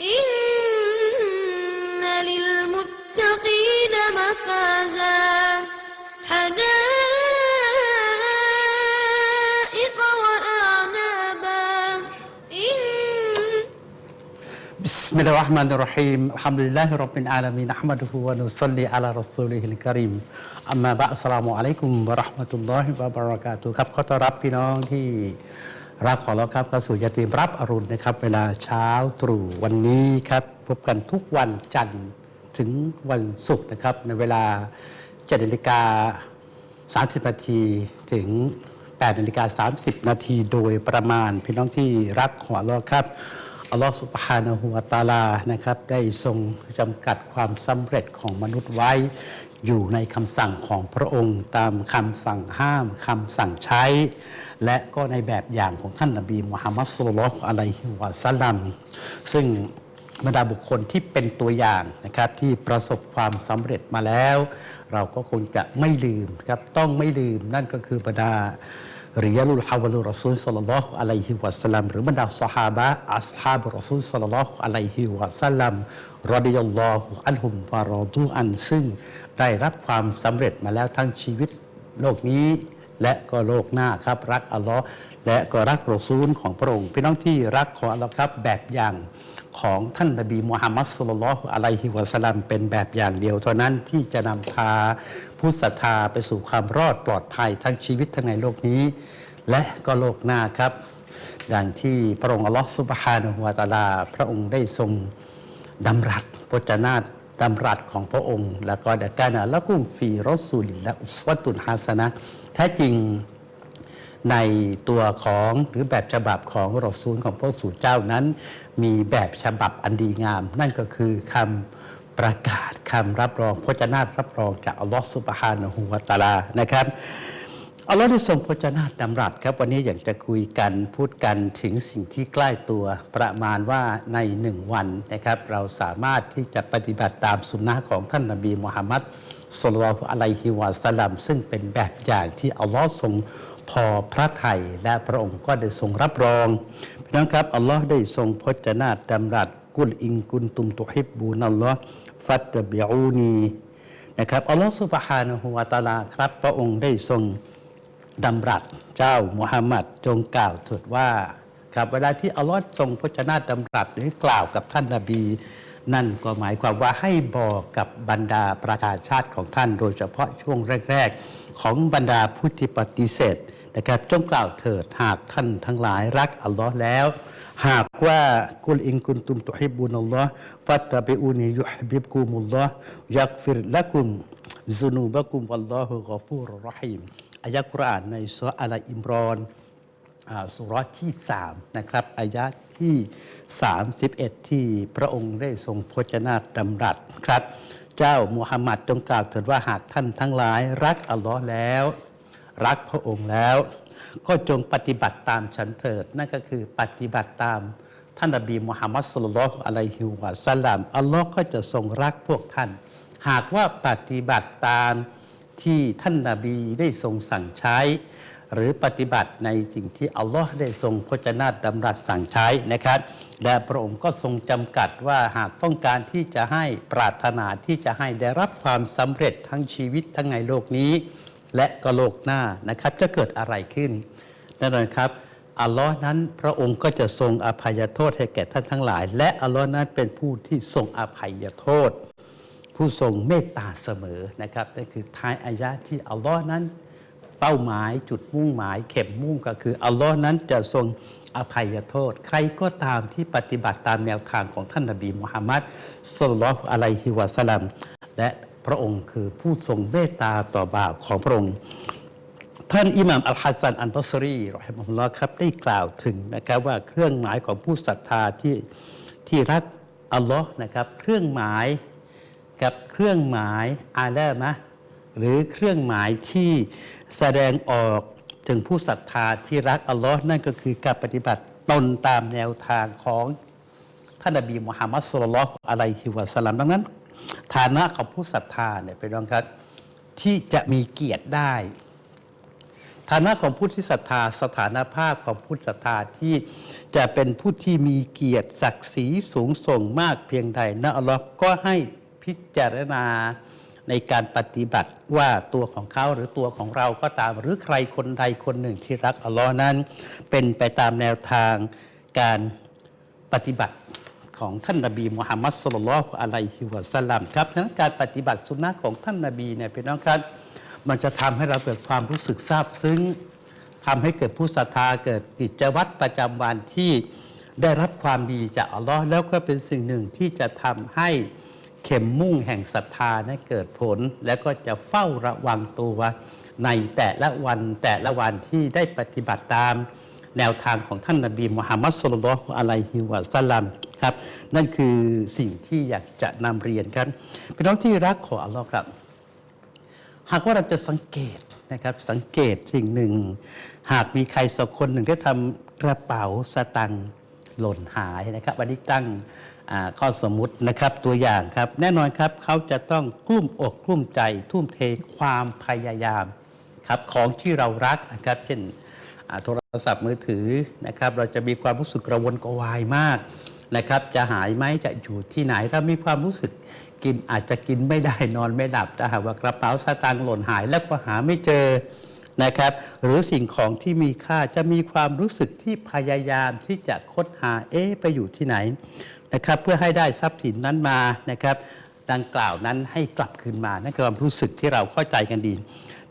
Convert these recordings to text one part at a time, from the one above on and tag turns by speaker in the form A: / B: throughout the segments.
A: إن للمتقين مفازا حدائق وأعنابا إن
B: بسم الله الرحمن الرحيم الحمد لله رب العالمين نحمده ونصلي على رسوله الكريم อัมมาบะอัสสลามุอะลัยกุมวะเราะห์มะตุลลอฮิวะบะเราะกาตุฮ์ครับขอต้อนรับพี่น้องที่ รักขอรับครับเข้าสู่ยาตีมรับอรุณนะครับ เวลาเช้าตรู่วันนี้ครับพบกันทุกวันจันทร์ถึงวันศุกร์นะครับ ในเวลา7นาฬิกา30นาทีถึง8นาฬิกา30นาทีโดยประมาณพี่น้องที่รักของอัลลอครับ อัลลอฮ์สุบฮานะฮูวะตาลานะครับได้ทรงจำกัดความสำเร็จของมนุษย์ไว้ อยู่ในคำสั่งของพระองค์ตามคำสั่งห้ามคำสั่งใช้ และก็ในแบบอย่างของท่านนบีมุฮัมมัดสุลลัลอฮุอะลัยฮิวะซัลลัมซึ่งบรรดาบุคคลที่เป็นตัวอย่างนะครับที่ประสบความสำเร็จมาแล้ว เราก็คงจะไม่ลืมครับต้องไม่ลืมนั่นก็คือบรรดา ริยาลุลฮาวลุรอซูลสัลลัลลอฮุอะลัยฮิวะสัลลัมหรือบรรดาสหาบะอัสฮาบรอซูลสัลลัลลอฮุอะลัยฮิวะสัลลัมรอดิยัลลอฮุอันฮุมฟารอดูอันซึ่งได้รับความสำเร็จมาแล้วทั้งชีวิตโลกนี้ และก็โลกหน้าครับ รักอัลลอฮ์และก็รักรอซูลของพระองค์พี่น้องที่รักของอัลลอฮ์ครับแบบอย่างของท่านนบีมุฮัมมัดสุลลัลอฮุอะลัยฮิวะสลัมเป็นแบบอย่างเดียว เท่านั้นที่จะนำพาผู้ศรัทธาไปสู่ความรอดปลอดภัยทั้งชีวิตทั้งในโลกนี้ และก็โลกหน้าครับอย่างที่พระองค์อัลลอฮ์ซุบฮานะฮูวะตาลา พระองค์ได้ทรงดำรัสพจนาต ดำรัสของพระองค์ แล้วก็ดะกานะละกุมฟีรอสูลิลละอุสวตุนฮาสนะแท้จริงในตัวของหรือแบบฉบับของรอซูลของพระสูตรเจ้านั้น มีแบบฉบับอันดีงาม นั่นก็คือคำประกาศคำรับรองพระจนารับรองจากอัลลอฮฺสุบฮานะฮูวตาลานะครับ อัลลอฮ์ได้ทรงพจนาตดำรัสครับ วันนี้อยากจะคุยกันพูดกันถึงสิ่งที่ใกล้ตัวประมาณว่าในหนึ่งวันนะครับ เราสามารถที่จะปฏิบัติตามสุนนะของท่านนบีมุฮัมมัดสุลลัลอฮุอะลัยฮิวะสลัมซึ่งเป็นแบบอย่างที่อัลลอฮ์ทรงพอพระทัยและพระองค์ก็ได้ทรงรับรองพี่น้องครับอัลลอฮ์ได้ทรงพจนาตดำรัสกุลอิงกุนตุมตุฮิบบูนัลลอฮ์ฟัตบิอูนีนะครับอัลลอฮ์สุบฮานะฮูวะตาลาครับ พระองค์ได้ทรง ดำรัสเจ้ามุฮัมมัดจงกล่าวเถิดว่าครับเวลาที่อัลลอฮ์ทรงพจนาดำรัสหรือกล่าวกับท่านนาบี นั่นก็หมายความว่าให้บอกกับบรรดาประชาชาติของท่าน โดยเฉพาะช่วงแรก ๆ ของบรรดาผู้ที่ปฏิเสธนะครับจงกล่าวเถิดหากท่านทั้งหลายรักอัลลอฮ์แล้ว หากว่ากุลอิงกุนตุมตุฮิบุนอัลลอฮ์ฟัตตะบิอูนียุฮบิบกุมุลลอฮ์ยักฟิรละกุมซุนูบะกุมวัลลอฮุกอฟูรรอฮีม อายะกุรอานในสุรอัลอิมรอนอ่าสุราะห์ที่3นะครับอายะที่ 31 ที่พระองค์ได้ทรงพจนาตดำรัสครับ เจ้ามุฮัมมัดจงกล่าวเถิดว่าหากท่านทั้งหลาย รักอัลลอฮ์แล้ว รักพระองค์แล้ว ก็จงปฏิบัติตามฉันเถิด นั่นก็คือปฏิบัติตามท่านนบีมุฮัมมัดสุลลัลอฮุอะลัยฮิวะสัลลัมอัลลอฮ์ก็จะทรงรักพวกท่าน หากว่าปฏิบัติตาม ที่ท่านนาบีได้ทรงสั่งใช้ หรือปฏิบัติในสิ่งที่อัลลอฮ์ได้ทรงพจนาตดำรัสสั่งใช้นะครับ และพระองค์ก็ทรงจำกัดว่าหากต้องการที่จะให้ปรารถนาที่จะให้ได้รับความสำเร็จทั้งชีวิตทั้งในโลกนี้ และก็โลกหน้านะครับจะเกิดอะไรขึ้นแน่นอนครับอัลลอฮ์นั้นพระองค์ก็จะทรงอภัยโทษให้แก่ท่านทั้งหลาย และอัลลอฮ์นั้นเป็นผู้ที่ทรงอภัยโทษ ผู้ทรงเมตตาเสมอนะครับนั่นคือท้ายอายะที่อัลลอฮ์นั้นเป้าหมายจุดมุ่งหมาย เข็มมุ่งก็คืออัลลอฮ์นั้นจะทรงอภัยโทษ ใครก็ตามที่ปฏิบัติตามแนวทางของท่านนบีมุฮัมมัดสุลลัลอะลัยฮิวะสลัมและพระองค์คือผู้ทรงเมตตาต่อบ่าวของพระองค์ ท่านอิหม่ามอัลฮัสซันอันบัสรีรอฮิมุลลอฮ์ครับได้กล่าวถึงนะครับว่าเครื่องหมายของผู้ศรัทธาที่ที่รักอัลลอฮ์นะครับเครื่องหมาย กับเครื่องหมายอาเลมะหรือเครื่องหมายที่แสดงออกถึงผู้ศรัทธาที่รักอัลลอฮ์นั่นก็คือการปฏิบัติตนตามแนวทางของท่านนบีมุฮัมมัดสุลลัลอะลัยฮิวะสลัมดังนั้น ฐานะของผู้ศรัทธาเนี่ยเป็นรองครับที่จะมีเกียรติได้ ฐานะของผู้ที่ศรัทธาสถานภาพของผู้ศรัทธาที่จะเป็นผู้ที่มีเกียรติศักดิ์ศรีสูงส่งมากเพียงใดนะอัลลอฮ์ก็ให้ พิจารณาในการปฏิบัติว่าตัวของเขาหรือตัวของเราก็ตาม หรือใครคนใดคนหนึ่งที่รักอัลลอฮ์นั้น เป็นไปตามแนวทางการปฏิบัติของท่านนบีมุฮัมมัดสุลลัลลอฮุอะลัยฮิวะสัลลัมครับฉะนั้นการปฏิบัติสุนนะของท่านนบีเนี่ยพี่น้องครับ มันจะทำให้เราเกิดความรู้สึกซาบซึ้งทำให้เกิดผู้ศรัทธาเกิดกิจวัตรประจำวันที่ได้รับความดีจากอัลลอฮ์แล้วก็เป็นสิ่งหนึ่งที่จะทำให้ เข็มมุ่งแห่งศรัทธานั้นเกิดผล แล้วก็จะเฝ้าระวังตัวในแต่ละวันแต่ละวันที่ได้ปฏิบัติตาม แนวทางของท่านนบีมุฮัมมัดสุลลัลอฮุอะลัยฮิวะสัลลัมครับนั่นคือสิ่งที่อยากจะนำเรียนครับพี่น้องที่รักของอัลลอฮ์ครับ หากว่าเราจะสังเกตนะครับสังเกตสิ่งหนึ่ง หากมีใครสักคนหนึ่งได้ทำกระเป๋าสตังค์หล่นหายนะครับวันนี้ตั้ง ข้อสมมุตินะครับตัวอย่างครับ แน่นอนครับเขาจะต้องกลุ้มอกกลุ้มใจ ทุ่มเทความพยายามครับของที่เรารักนะครับ เช่นโทรศัพท์มือถือนะครับ เราจะมีความรู้สึกกระวนกระวายมากนะครับ จะหายไหมจะอยู่ที่ไหนถ้ามีความรู้สึกกินอาจจะกินไม่ได้นอนไม่หลับถ้าหากว่ากระเป๋าสตางค์หล่นหายแล้วก็หาไม่เจอนะครับ หรือสิ่งของที่มีค่าจะมีความรู้สึกที่พยายามที่จะค้นหาเอ๊ไปอยู่ที่ไหน นะครับเพื่อให้ได้ทรัพย์สินนั้นมานะครับดังกล่าวนั้นให้กลับคืนมานั่นคือความรู้สึกที่เราเข้าใจกันดี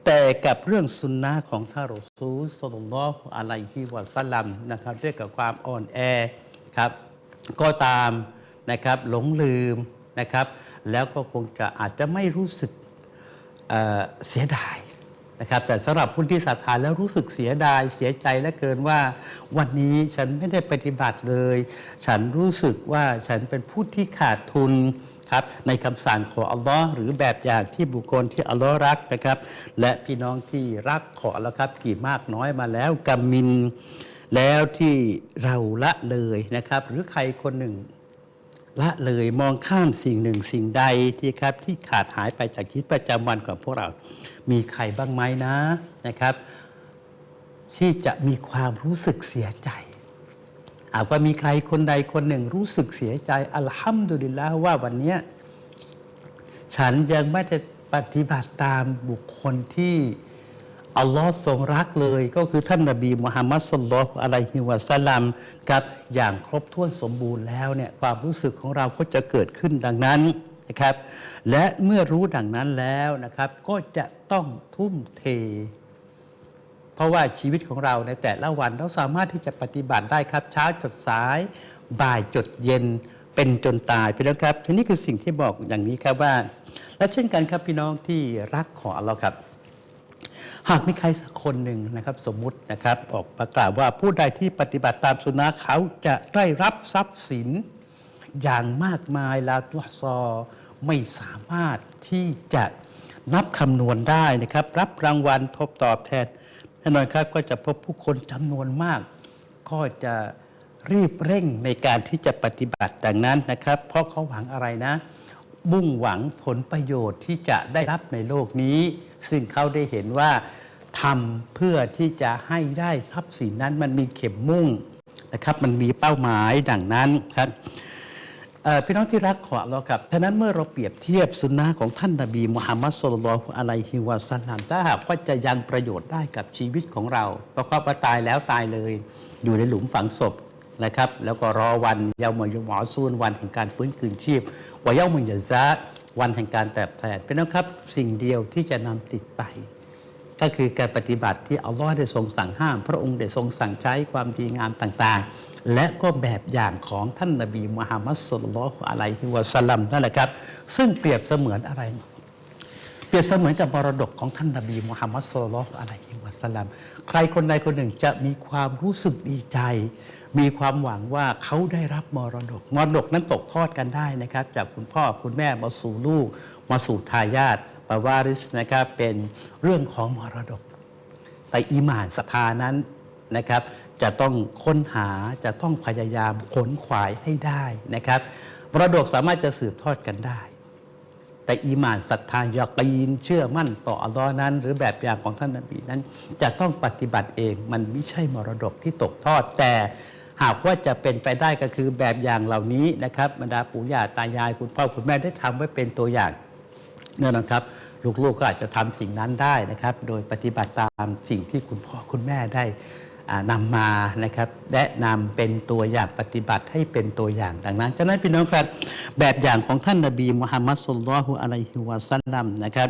B: แต่กับเรื่องสุนนะของท่านรอซูสลลอฮอะลัยฮิวะสัลลัมนะครับด้วยกับความอ่อนแอครับก็ตามนะครับหลงลืมนะครับ แล้วก็คงจะอาจจะไม่รู้สึกเเสียดาย นะครับแต่สำหรับผู้ที่ศรัทธาแล้วรู้สึกเสียดายเสียใจและเกินว่า วันนี้ฉันไม่ได้ปฏิบัติเลย ฉันรู้สึกว่าฉันเป็นผู้ที่ขาดทุนครับในคำสั่งของอัลลอฮ์หรือแบบอย่างที่บุคคลที่อัลลอฮ์รักนะครับ และพี่น้องที่รักขอแล้วครับ กี่มากน้อยมาแล้วกำมิน แล้วที่เราละเลยนะครับ หรือใครคนหนึ่ง ละเลยมองข้ามสิ่งหนึ่งสิ่งใดที่ครับที่ขาดหายไปจากชีวิตประจำวันของพวกเรา มีใครบ้างไหมนะนะครับ ที่จะมีความรู้สึกเสียใจอาจว่ามีใครคนใดคนหนึ่งรู้สึกเสียใจอัลฮัมดุลิลละห์ว่าวันนี้ฉันยังไม่ได้ปฏิบัติตามบุคคลที่ อัลลอฮ์ทรงรักเลยก็คือท่านนบีมุฮัมมัดสุลลัลอะลัยฮิวะสัลลัมครับอย่างครบถ้วนสมบูรณ์แล้วเนี่ยความรู้สึกของเราก็จะเกิดขึ้นดังนั้นนะครับ และเมื่อรู้ดังนั้นแล้วนะครับ ก็จะต้องทุ่มเท เพราะว่าชีวิตของเราในแต่ละวันเราสามารถที่จะปฏิบัติได้ครับเช้าจดสายบ่ายจดเย็นเป็นจนตายไปแล้วครับทีนี้คือสิ่งที่บอกอย่างนี้ครับว่า และเช่นกันครับพี่น้องที่รักของเราครับ หากมีใครสักคนหนึ่งนะครับสมมุตินะครับออกประกาศว่าผู้ใดที่ปฏิบัติตามสุนนะเขาจะได้รับทรัพย์สิน อย่างมากมายลาตัวซอไม่สามารถที่จะนับคำนวณได้นะครับ รับรางวัลทบตอบแทนแน่นอนครับก็จะพบผู้คนจำนวนมาก ก็จะรีบเร่งในการที่จะปฏิบัติดังนั้นนะครับ เพราะเขาหวังอะไรนะ มุ่งหวังผลประโยชน์ที่จะได้รับในโลกนี้ ซึ่งเขาได้เห็นว่าทำเพื่อที่จะให้ได้ทรัพย์สินนั้นมันมีเข็มมุ่งนะครับ มันมีเป้าหมายดังนั้นครับเอ่อพี่น้องที่รักขอเราครับฉะนั้นเมื่อเราเปรียบเทียบสุนนะของท่านนบีมุฮัมมัดสุลลัลฮุอะลัยฮิวะสัลลัมถ้าหากว่าจะยังประโยชน์ได้กับชีวิตของเราเพราะว่าตายแล้วตายเลย อยู่ในหลุมฝังศพ นะครับ แล้วก็รอวันเยาวมยุหมอซูนวันแห่งการฟื้นคืนชีพวาเยามุยยะซะวันแห่งการแตบแทนพี่น้องครับสิ่งเดียวที่จะนำติดไป ก็คือการปฏิบัติที่อัลลอฮ์ได้ทรงสั่งห้าม พระองค์ได้ทรงสั่งใช้ความดีงามต่างๆ และก็แบบอย่างของท่านนบีมุฮัมมัดสุลลัลอะลัยฮิวะสัลลัมนั่นแหละครับ ซึ่งเปรียบเสมือนอะไร เปรียบเสมือนกับมรดกของท่านนบีมุฮัมมัดสุลลัลลอฮุอะลัยฮิวะสัลลัมใครคนใดคนหนึ่งจะมีความรู้สึกดีใจ มีความหวังว่าเขาได้รับมรดก มรดกนั้นตกทอดกันได้นะครับ จากคุณพ่อคุณแม่มาสู่ลูก มาสู่ทายาทปาวาริสนะครับเป็นเรื่องของมรดก แต่อีหมานศรัทธานั้นนะครับ จะต้องค้นหาจะต้องพยายามขนขวายให้ได้นะครับมรดกสามารถจะสืบทอดกันได้ แต่อีหมานศรัทธายากีนเชื่อมั่นต่ออัลลอฮ์นั้น หรือแบบอย่างของท่านนบีนั้น จะต้องปฏิบัติเองมันไม่ใช่มรดกที่ตกทอด แต่หากว่าจะเป็นไปได้ก็คือแบบอย่างเหล่านี้นะครับบรรดาปู่ย่าตายายคุณพ่อคุณแม่ได้ทำไว้เป็นตัวอย่างนั่นนะครับลูกๆก็อาจจะทำสิ่งนั้นได้นะครับ โดยปฏิบัติตามสิ่งที่คุณพ่อคุณแม่ได้ นำมานะครับแนะนำเป็นตัวอย่างปฏิบัติให้เป็นตัวอย่างดังนั้นฉะนั้นพี่น้องครับแบบอย่างของท่านนบีมุฮัมมัดสุลลัลฮุอะลัยฮิวะสัลลัมนะครับ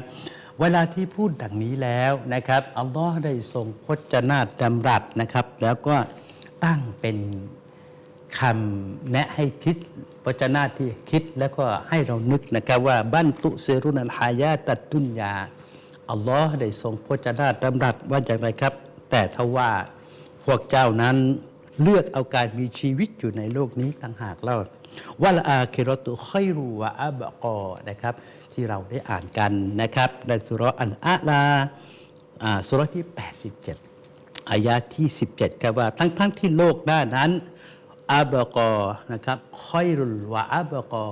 B: เวลาที่พูดดังนี้แล้วนะครับอัลลอฮ์ได้ทรงพจนาฏดำรัสนะครับ แล้วก็ตั้งเป็นคำแนะให้คิดพจนาที่คิดแล้วก็ให้เรานึกนะครับว่าบันตุเซรุนันหายาตัดดุนยาอัลลอฮ์ได้ทรงพจนาฏดำรัสว่าอย่างไรครับ แต่ทว่า พวกเจ้านั้นเลือกเอาการมีชีวิตอยู่ในโลกนี้ต่างหากเล่าวัลอาคิรตุค่อยรูวะอับกอนะครับ ที่เราได้อ่านกันนะครับ ในสุรอันอาลาอ่าสุรที่ 87 อายาที่ 17ครับว่าทั้งๆทที่โลกหน้านั้นอับกอนะครับค่อยรุวะอับกอ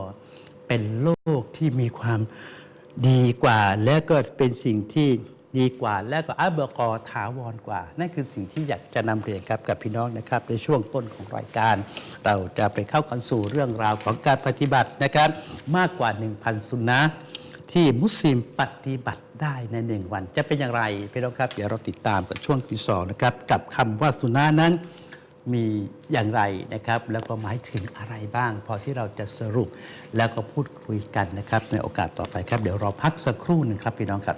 B: เป็นโลกที่มีความดีกว่า และก็เป็นสิ่งที่ ดีกว่าและก็อับกอถาวรกว่า นั่นคือสิ่งที่อยากจะนำเรียนครับกับพี่น้องนะครับ ในช่วงต้นของรายการ เราจะไปเข้ากันสู่เรื่องราวของการปฏิบัตินะครับมากกว่า 1,000 สุนนะที่มุสลิมปฏิบัติได้ในหนึ่งวัน จะเป็นอย่างไรพี่น้องครับเดี๋ยวเราติดตามกับช่วงที่สองนะครับกับคำว่าสุนนะนั้นมีอย่างไรนะครับ แล้วก็หมายถึงอะไรบ้าง พอที่เราจะสรุปแล้วก็พูดคุยกันนะครับ ในโอกาสต่อไปครับ เดี๋ยวเราพักสักครู่หนึ่งครับพี่น้องครับ